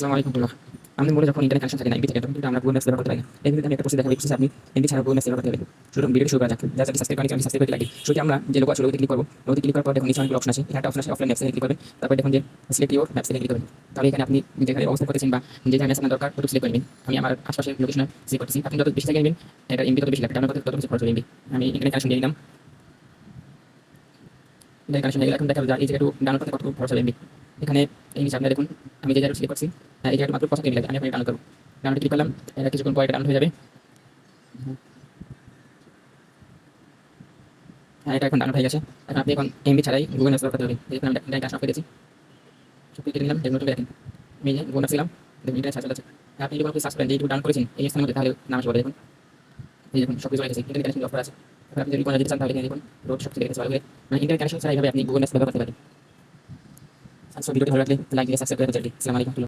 আসসালামু আলাইকুম রহমতুল্লাহ আমাদের যখন ইন্টারনেট কানেকশন থাকে না এমবি আমরা গুগল ম্যাপস ব্যবহার করতে এই আমি আমি নিচে অনেকগুলো দেখুন এখানে আপনি যেখানে অবস্থান আমি আমি এখানে দেখা যায় এই জায়গাটা ডাউনলোড কত খরচ হবে এখানে এই দেখুন, আমি যে জায়গাটা সিলেক্ট করছি হ্যাঁ, জায়গাটা মাত্র লাগে আমি আপনাকে করব। করলাম এটা কিছুক্ষণ পরে ডাউনলোড হয়ে যাবে। হ্যাঁ এটা এখন ডাউনলোড হয়ে গেছে। এখন আপনি এখন এমবি ছাড়াই গুগল ম্যাপস করতে হবে। দেখুন আমি এটা কাজ সব ক্লিক নিলাম আমি গুগল এটা সার্চ আছে আপনি আপনি সার্চ করেন যে ইউটিউব ডাউনলোড করেছেন এই স্থানের মধ্যে তাহলে নাম আসবে দেখুন। এই দেখুন সব কিছু ইন্টারনেট কানেকশন অফ করা আছে। আপনি যদি কোনো যেতে চান তাহলে দেখুন রোড সব কিছু গেছে ভালো করে। মানে ইন্টারনেট কানেকশন ছাড়া এইভাবে আপনি গুগল ম্যাপস ব্যবহার করতে পারেন। আচ্ছা ভিডিওটি ভালো লাগলে লাইক দিয়ে সাবস্ক্রাইব করে চ্যানেলটি। আসসালামু আলাইকুম